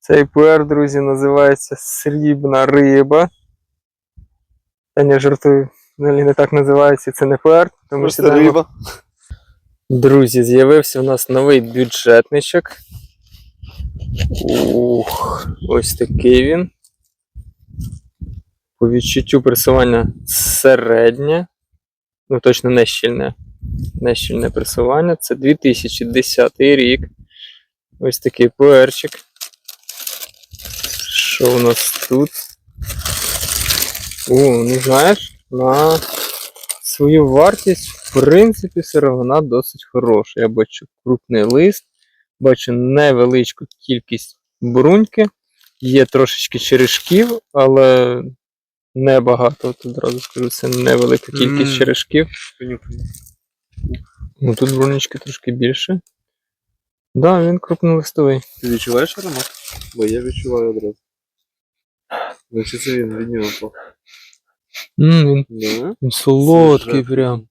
Цей пуер, друзі, називається срібна риба. Та не жартую, взагалі не так називається, це не пуер, тому Просто сідаємо. риба. Друзі, з'явився у нас новий бюджетничок. Ух, ось такий він. По відчуттю пресування середнє. Ну, точно не щільне. Не щільне пресування. Це 2010 рік. Ось такий пуерчик. Що у нас тут? О, ну знаєш, на свою вартість, в принципі, сировина досить хороша. Я бачу крупний лист, бачу невеличку кількість бруньки, є трошечки черешків, але небагато. От одразу скажу, це невелика кількість Мм. черешків. Ну тут брунечки трошки більше. Так, да, він крупнолистовий. Ти відчуваєш аромат? Бо я відчуваю одразу. Значить це він від нього. М, він, Да? він солодкий Свіжий. прям.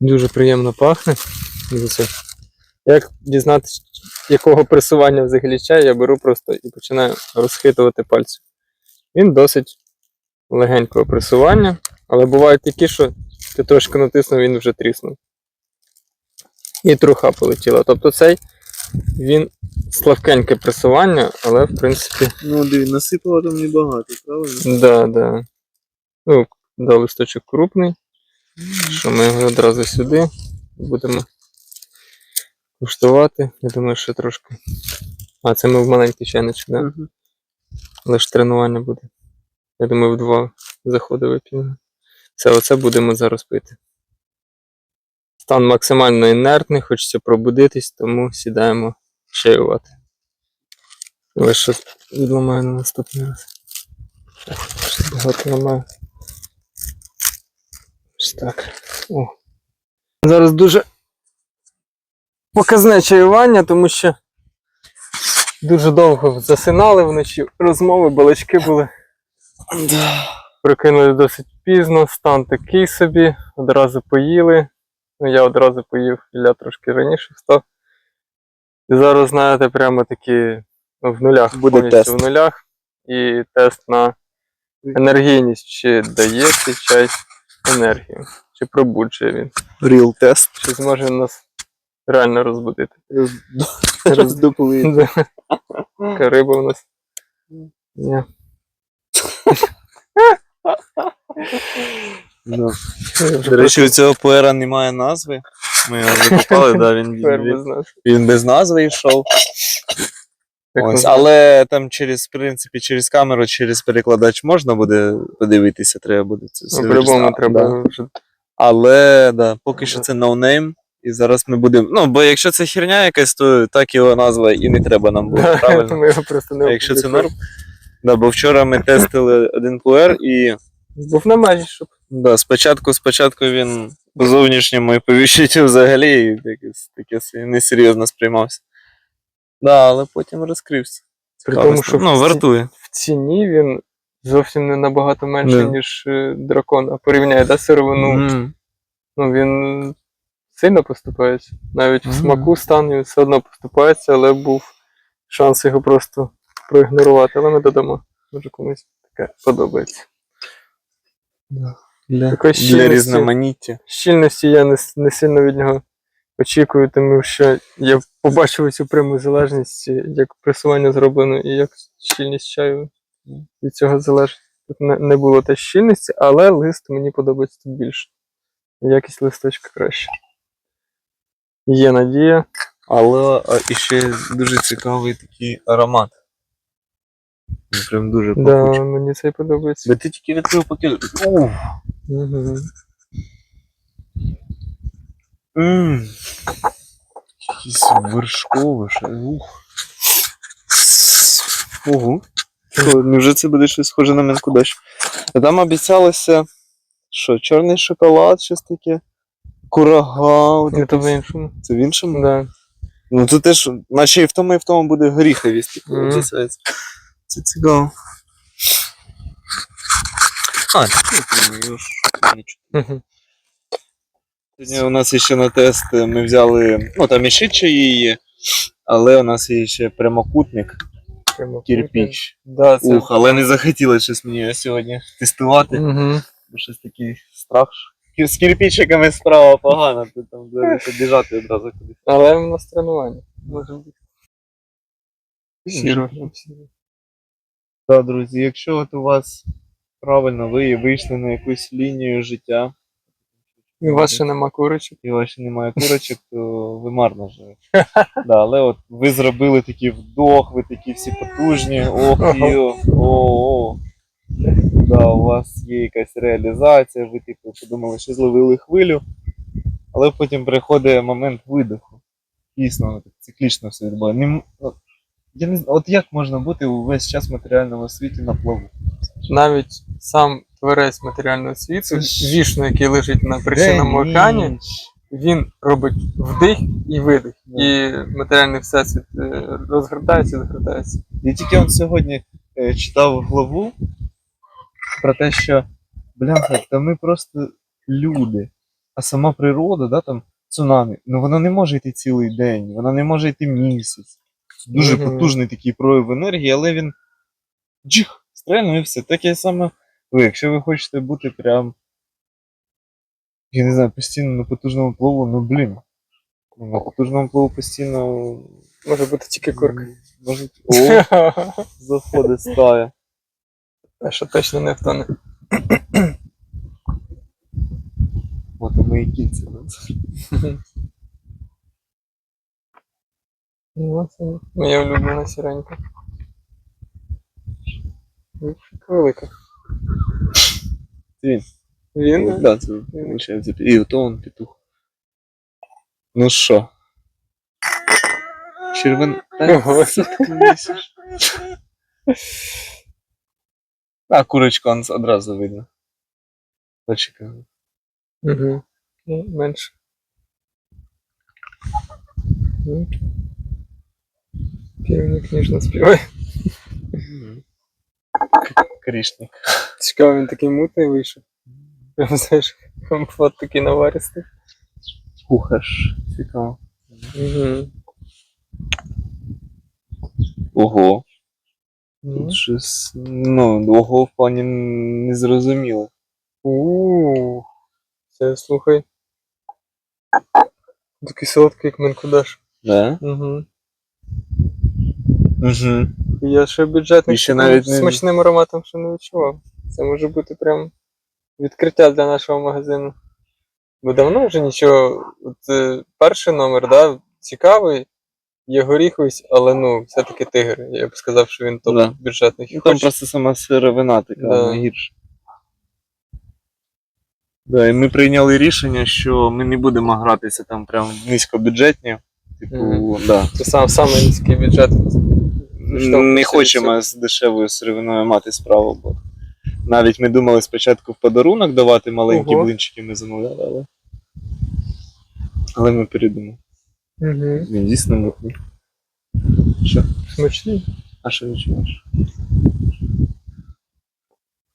Дуже приємно пахне. Як дізнатися, якого пресування взагалі чай, я беру просто і починаю розхитувати пальці. Він досить легенького пресування, але бувають такі, що ти трошки натиснув, він вже тріснув. І труха полетіла. Тобто цей він слабкеньке пресування, але в принципі Ну, диві, насипало там небагато, правильно? Да, да. Ну, да, листочок крупний. Що ми його одразу сюди будемо куштувати. Я думаю, що трошки. А, це ми в маленький чайничок, да? Мгм. Лише тренування буде. Я думаю, в два заходи вип'ємо. Все, оце будемо зараз пити. Стан максимально інертний, хочеться пробудитись, тому сідаємо чаювати. Але що відламаю на наступний раз. Так, щось багато ламаю. Ось так. О. Зараз дуже показне чаювання, тому що дуже довго засинали вночі. Розмови, балачки були. Прокинули досить пізно, стан такий собі, одразу поїли. Ну, я одразу поїв, Ілля трошки раніше встав. І зараз, знаєте, прямо такі ну, в нулях, Буде повністю тест. в нулях. І тест на енергійність, чи дає цей чай енергію, чи пробуджує він, Real тест. чи зможе нас реально розбудити. Роздуплий. Да. Така риба у нас. Ні. До речі, у цього пуера немає назви. Ми його закопали, да, він, він, без він без назви йшов. Ось, але там через, в принципі, через камеру, через перекладач можна буде подивитися, треба буде це все. Ну, по-любому вирізати, да. треба. Але да, поки що це ноунейм. І зараз ми будемо. Ну, бо якщо це херня якась, то так його назва і не треба нам було, Да, правильно? Ми його просто не А якщо це норм. Да, бо вчора ми тестили один пуер, і Був на межі, щоб. Да, спочатку, спочатку він по зовнішньому і по відчуттю взагалі якось таке несерйозно сприймався. Да, але потім розкрився. При Цікаво тому, що ну, в ці- вартує. В ціні він зовсім не набагато менше, Да. ніж е, дракон. А порівняє, да, сировину. Мгм. Ну він сильно поступається. Навіть в Мгм. смаку стан він все одно поступається, але був шанс його просто проігнорувати. Але ми додамо. Може комусь таке подобається. Для, Такої для щільності. різноманіття. Щільності я не, не сильно від нього очікую, тому що я побачив цю пряму залежність, як пресування зроблено і як щільність чаю від цього залежить. Тут не, не було теж щільності, але лист мені подобається тут більше. Якість листочка краще. Є надія. Але а, і ще дуже цікавий такий аромат. Він Прям дуже Да, мені це подобається. Бо ти тільки відкрив пакет. Ух. Угу. Ммм. Якийсь вершковий ще. Ух. Ого. Невже це буде щось схоже на менку дощ? Там обіцялося, що чорний шоколад, щось таке. Курага. от Не в іншому. Це в іншому? Да. Ну це теж, наче і в тому, і в тому буде горіховість. Мгм. обіцяється. Це цікаво. А, ну, ну, ж. Сьогодні у нас ще на тест ми взяли, ну там і чаї є. Але у нас є ще прямокутник, Прямо. Да, це... Ух, але не захотілося щось мені сьогодні тестувати. Угу. Бо щось такий страх. З кирпичиками справа погано, ти там будеш підбіжати одразу кудись. Але в нас тренування. Може бути. Сіро. Так, друзі, якщо от у вас правильно ви вийшли на якусь лінію життя, І у вас ще нема курочок. і у вас ще немає курочок, то ви марно живете. Да, але от ви зробили такий вдох, ви такі всі потужні, ох, йо, о, о. Да, у вас є якась реалізація, ви типу подумали, що зловили хвилю, але потім приходить момент видиху. Дійсно, воно так циклічно все відбувається. Я не знаю, от як можна бути увесь час в матеріальному світі на плаву? Навіть сам творець матеріального світу, вішну, який лежить на причинному океані, він робить вдих і видих. Да. І матеріальний всесвіт е, розгортається і загортається. Я тільки от сьогодні е, читав главу про те, що бляха, та ми просто люди, а сама природа, да, там цунамі, ну вона не може йти цілий день, вона не може йти місяць. Дуже потужний такий прояв енергії, але він джих, стрельно і все. Таке саме ви, якщо ви хочете бути прям, я не знаю, постійно на потужному плаву, ну блін. На потужному плаву постійно. Може бути тільки курка. Може, о, заходить стая. А що точно не втоне. От і мої кільці. Ну, це моя улюблена сіренька. Ну, Велика. Він. Він? Ну, Да, це виходить. І ото он петух. Ну що? Червон. Ого. А, курочку он одразу видно. Почекай. Угу. Ну, менше. Півник ніжно співає. Крішник. Цікаво, він такий мутний вийшов. Прям знаєш, компот такий наваристий. Кухаш. Цікаво. Угу. Ого. Ну. Тут щось. Ну, ого в плані незрозуміло. Ууу. Це слухай. Такий солодкий, як менкудаш. Да? Угу. Угу. Я ще бюджетник ще навіть не- смачним ароматом ще не відчував. Це може бути прям відкриття для нашого магазину. Бо давно вже нічого. От, е, перший номер, да, цікавий, є горіховість, але ну, все-таки тигр. Я б сказав, що він топ Да. бюджетний. Ну, там Хоч- просто сама сировина така Да. найгірша. Да, і ми прийняли рішення, що ми не будемо гратися там прям низькобюджетні. Типу, Мгм. да. Це сам, самий низький бюджет. Не хочемо з дешевою сировиною мати справу, бо навіть ми думали спочатку в подарунок давати маленькі Ого. блинчики, ми замовляли, але. Але ми передумали. Угу. Він дійсно мутний. Що? Смачний. А що відчуваєш?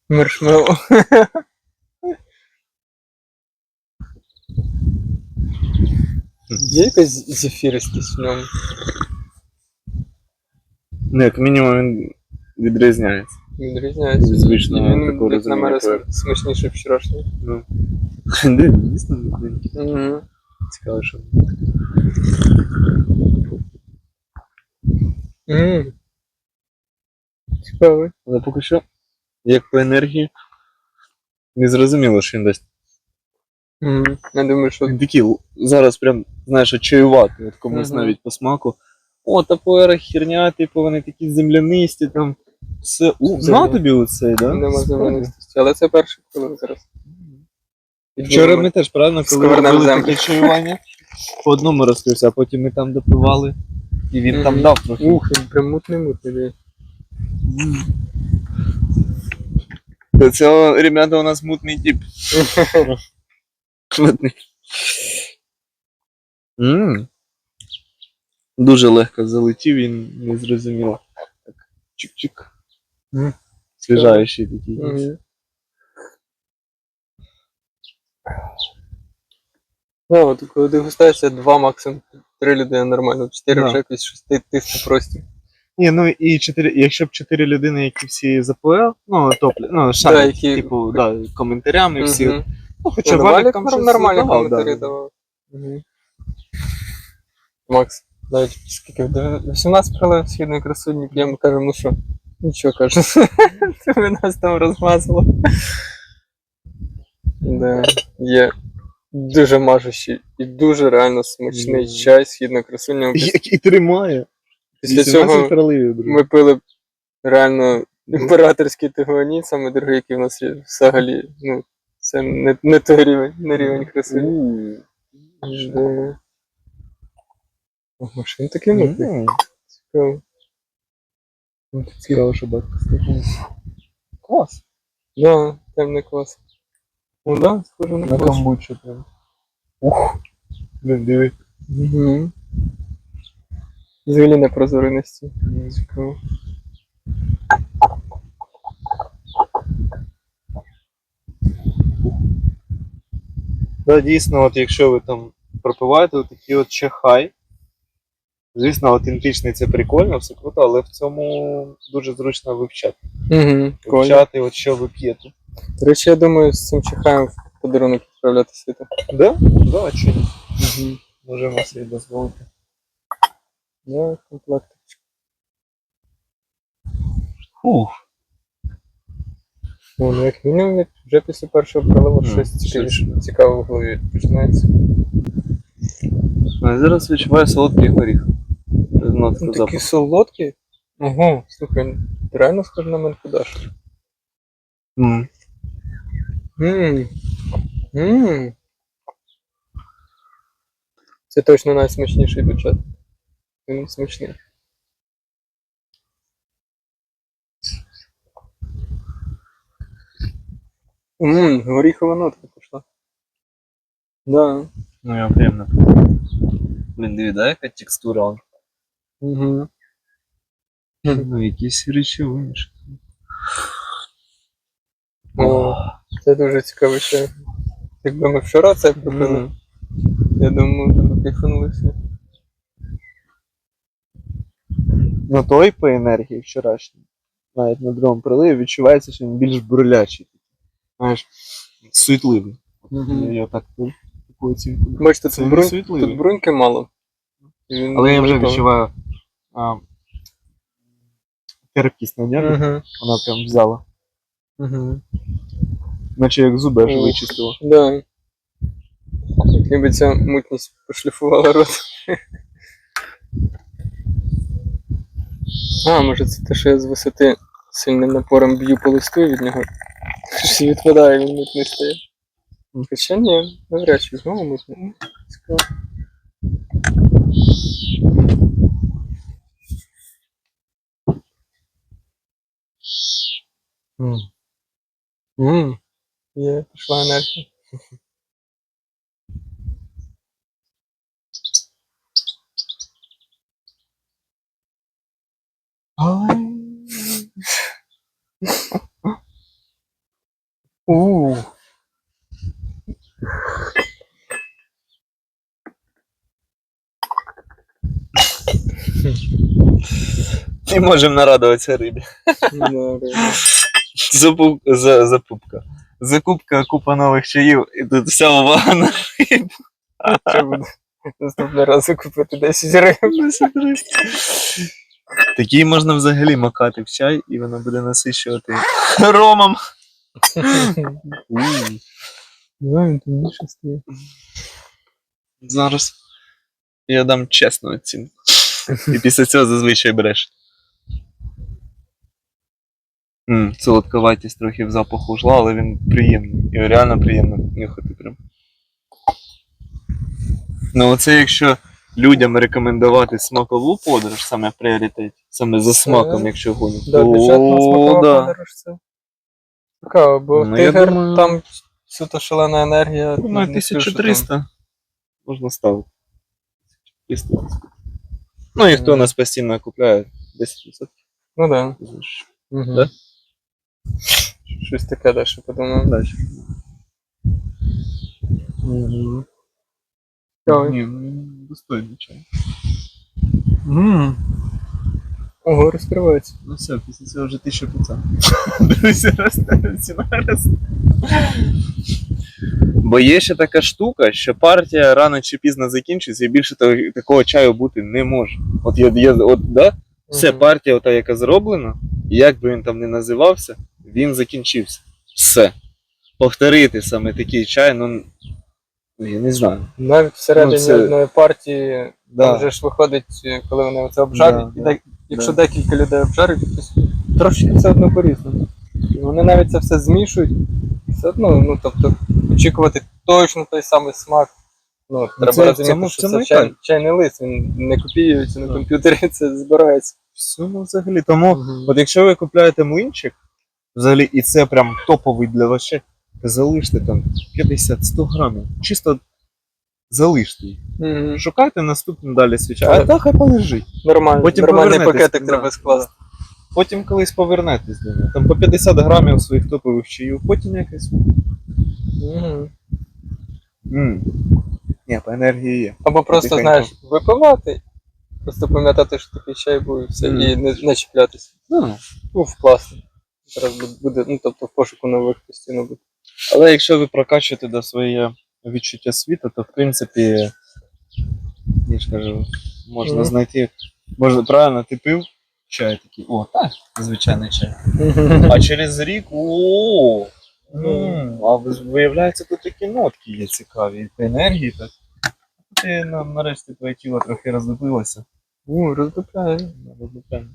Маршмеллоу. Є якась зефіристість в ньому? Ну, як мінімум він відрізняється. Відрізняється. Від звичного Він, такого як на мене, розуміння. смачніше вчорашнього. Ну. Де, дійсно. Угу. Цікаво, що. Ммм. Цікавий. Але поки що, як по енергії, не зрозуміло, що він дасть. Угу. Я думаю, що л- зараз прям, знаєш, чаювати, от комусь Мгм. навіть по смаку. О, тапора херня, типу, вони такі землянисті, там. Все. У, на тобі оцей, да? нема землянистості. Але це перший хвилин зараз. Вчора ми теж, правильно, коли робили землю. таке чаювання, по одному розкрився, а потім ми там допивали. І він там Мгм. дав трохи. Ух, він прям мутний мутний. До цього, ребята, у нас мутний тип. Мутний. М. Дуже легко залетів, він не зрозуміло. Так, чик-чик. Мгм. Свіжаючий такий. Ну, от коли дегустація, два максимум три людини нормально, чотири Да. вже якось щось ти- тисне простір. Ні, ну і чотири, якщо б чотири людини, які всі з ну топлі, ну Да, які- типу, да, коментарями всі. Мгм. Ну, хоча Ну, Валік там щось нормальні давав, коментарі да. давав. Макс, навіть скільки до 18 пролив східної красуні п'ємо, кажемо, ну що, нічого каже. Ви нас там розмазало. Да, є дуже мажущий і дуже реально смачний чай східної красуні. Після, Який тримає. після цього ми пили реально імператорський тигуаніт, саме дорогий, який в нас є взагалі. Ну, це не, не той рівень, не рівень красуні. Такий мутний? Мгм. Цікаво. Цікаво, що батько сказав. Клас. Да, темний клас. Ну да, схоже на На клас. камбучу прям. Ух. Блін, диви. Угу. Взагалі не прозорий на стіл. Цікаво. Да, дійсно, от якщо ви там пропиваєте от такі от чахай, звісно, аутентичний це прикольно, все круто, але в цьому дуже зручно вивчати. Угу. Вивчати, от що ви п'єте. До речі, я думаю, з цим чихаєм в подарунок відправляти світу. Да? Да, а чого ні? Угу. Можемо собі дозволити. Да, комплект. Фух. Ну, ну, як мінімум, вже після першого проливу Ну, щось цікавіше, цікаве в голові починається. А зараз відчуваю солодкий горіх. Нотка Ну, запаху. такі солодкі. Ого, слухай, ти реально схоже на Менкудаш. М. Ммм. Ммм. Це точно найсмачніший бюджет. Він смачний. Ммм, горіхова нотка пішла. Да. Ну, я приємно. Блін, диви, да, яка текстура? Угу. Ну, якісь речовини. О, це дуже цікаво ще. Якби ми вчора це пропили, Мгм. я думаю, ми б кайфанули. Ну той по енергії вчорашній, навіть на другому приливі, відчувається, що він більш бурлячий. Знаєш, суетливий. Мгм. Я так оцінку. Бачите, тут, брунь, світливий. тут бруньки мало. Він Але я вже відчуваю а, терпкість на нерві, Мгм. вона прям взяла. Мгм. Наче як зуби аж вичистила. Да. Як ніби ця мутність пошліфувала рот. А, може це те, що я з висоти сильним напором б'ю по листу і від нього. Щось відпадає, він мутний стає. Хоча ні, навряд чи знову мутний. Цікаво. М. М. Є, пішла енергія. У. Не можемо нарадуватися рибі. Да. За... Запупка. Закупка купа нових чаїв, і тут вся увага на рибу. Наступний раз купити 10 гривень. Такий можна взагалі макати в чай, і воно буде насичувати ромом. Да, він там більше стає. Зараз я дам чесну оцінку. І після цього зазвичай береш. М, солодковатість трохи в запаху ушла, але він приємний. І реально приємно нюхати прям. Ну, оце якщо людям рекомендувати смакову подорож, саме в пріоритеті, саме за Це- смаком, якщо гонять. Да, бюджетна О, смакова да. подорож це. Цікаво, бо Ну, я тигр думаю- там суто шалена енергія. Думаю, не скажу, що 1300 можна ставити. 1300. Ну і хто Мгм. нас постійно купляє, 10%. там. Ну да. Угу. Да? Щось таке далі подумав. Далі. Угу. Ні, ну, достойний чай. Ого, розкривається. Ну все, після цього вже 1500. Дивися, росте, ціна росте. Бо є ще така штука, що партія рано чи пізно закінчиться, і більше того- такого чаю бути не може. От є, є от, да? Все, Мгм. партія, ота, яка зроблена, як би він там не називався, він закінчився. Все. Повторити саме такий чай, ну. ну, Я не знаю. Навіть всередині Ну, це- одної партії Да. вже ж виходить, коли вони це обжарюють, Да, і да, якщо да. декілька людей обжарюють, то трошки все одно по-різному. І вони навіть це все змішують, все одно, ну тобто, очікувати точно той самий смак. Ну, треба це- розуміти, що це чай, чайний лист, він не копіюється на комп'ютері, це збирається. Все, ну взагалі. Тому, от якщо ви купляєте млинчик, взагалі, і це прям топовий для вас залиште там 50-100 грамів. Чисто залиште їх. Мгм. Шукайте наступну далі свіча. А- так хай полежить. Нормально, Потім нормальний пакетик да, треба скласти. Потім колись повернетесь до нього. Там по 50 грамів своїх топових чаїв, потім якось. Мгм. М. Ні, по енергії є. Або просто, Тихенько. знаєш, випивати, просто пам'ятати, що такий чай був і все, Мгм. і не, не чіплятися. Ну, Уф, класно. Зараз буде- ну тобто в пошуку нових постійно буде. Але якщо ви прокачуєте до своє відчуття світу, то в принципі, я ж кажу, можна Мгм. знайти. Можна правильно, ти пив чай такий. О, так, звичайний чай. А через рік о, м, а ви- виявляється, тут такі нотки є цікаві, і по енергії так. Ти на- нарешті твоє тіло трохи роздобилося. У, роздупляє. Роздобляє.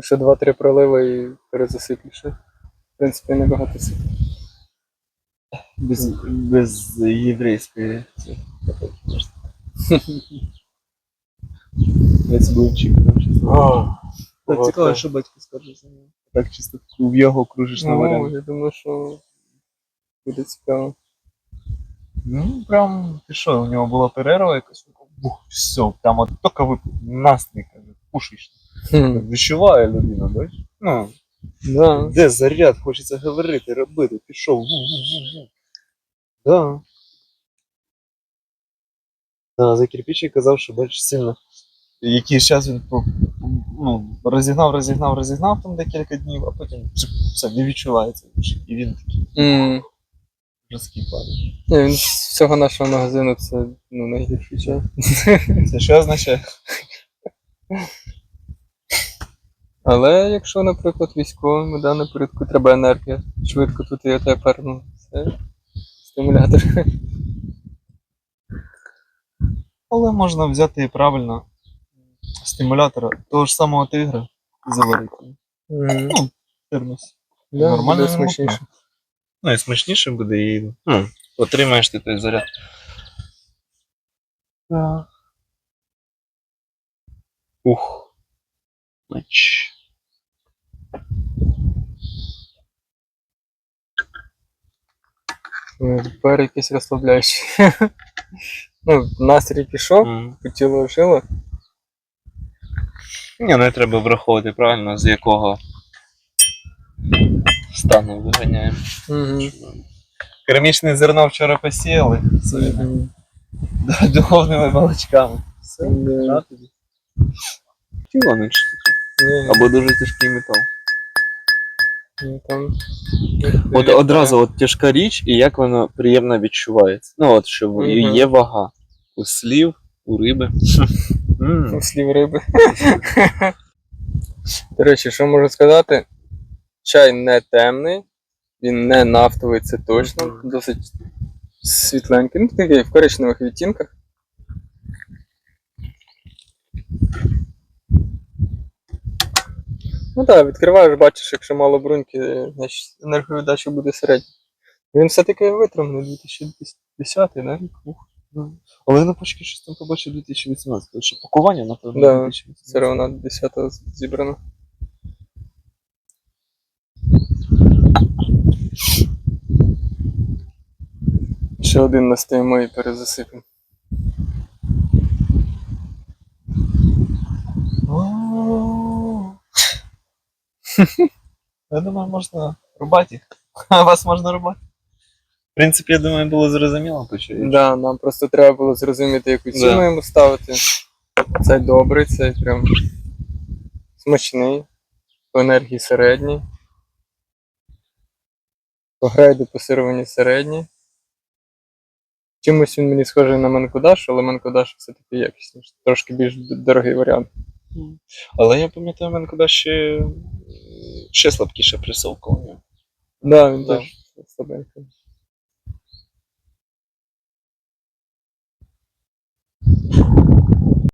Ще два-три пролива і перезасиплюєш. В принципі, небагато сип. Без, без єврейської. можна. Весь там чисто. Так цікаво, що батько скаже за нього. Так чисто в його кружиш на Ну, варіант. я думаю, що буде цікаво. Ну, прям, ти що, у нього була перерва якась, бух, все, там от тільки випив, настрій, каже, кушаєш. Відчуває людина, бачиш? Ну, Да. де заряд, хочеться говорити, робити, пішов. ву-ву-ву-ву. Да. Да, за кирпичі казав, що бачиш сильно. Якийсь час він ну, розігнав, розігнав, розігнав там декілька днів, а потім все, не відчувається. І він такий М. жорсткий. Ні, він з всього нашого магазину це ну, найгірший чай. Це що означає? Але якщо, наприклад, військовим да, на порядку треба енергія, швидко тут і тепер, ну, це стимулятор. Але можна взяти і правильно стимулятора того ж самого тигра і заварити. Мгм. Термос. Да, Нормально буде смачніше. Ну і смачніше буде і ну, отримаєш ти той заряд. Так. Ух. Мач. Ну, Тепер якийсь розслабляючий. ну, настрій пішов, М. тіло жило. Ні, ну і треба враховувати правильно, з якого стану виганяємо. Керамічне зерно вчора посіяли своїми да, духовними балачками. Все, на тобі. Тіло не Або дуже тяжкий метал. Ну, там, От одразу от тяжка річ, і як вона приємно відчувається. Ну, от що Мгм. є вага у слів, у риби. М. слів риби. До речі, що можу сказати? Чай не темний, він не нафтовий, це точно. Досить світленький. Ну, такий в коричневих відтінках. Ну так, відкриваєш, бачиш, якщо мало бруньки, значить енерговіддача буде середня. Він все-таки витриманий 2010, да? Ну, Але на почки щось там побачив 2018, тому що пакування, напевно, Да, 2018. Це вона 10 зібрана. Ще один настоїмо і перезасипемо. Я думаю, можна рубати їх. А вас можна рубати. В принципі, я думаю, було зрозуміло, по чому. Да, нам просто треба було зрозуміти, яку ціну Да. йому ставити. Цей добрий, цей прям смачний, по енергії середній. По грейду посировані середні. Чимось він мені схожий на Манкудаш, але Манкудаш все-таки якісніше. Трошки більш д- дорогий варіант. Але я пам'ятаю, в мене куди ще, ще слабкіше присовка у нього. Да, він Да. теж слабенький.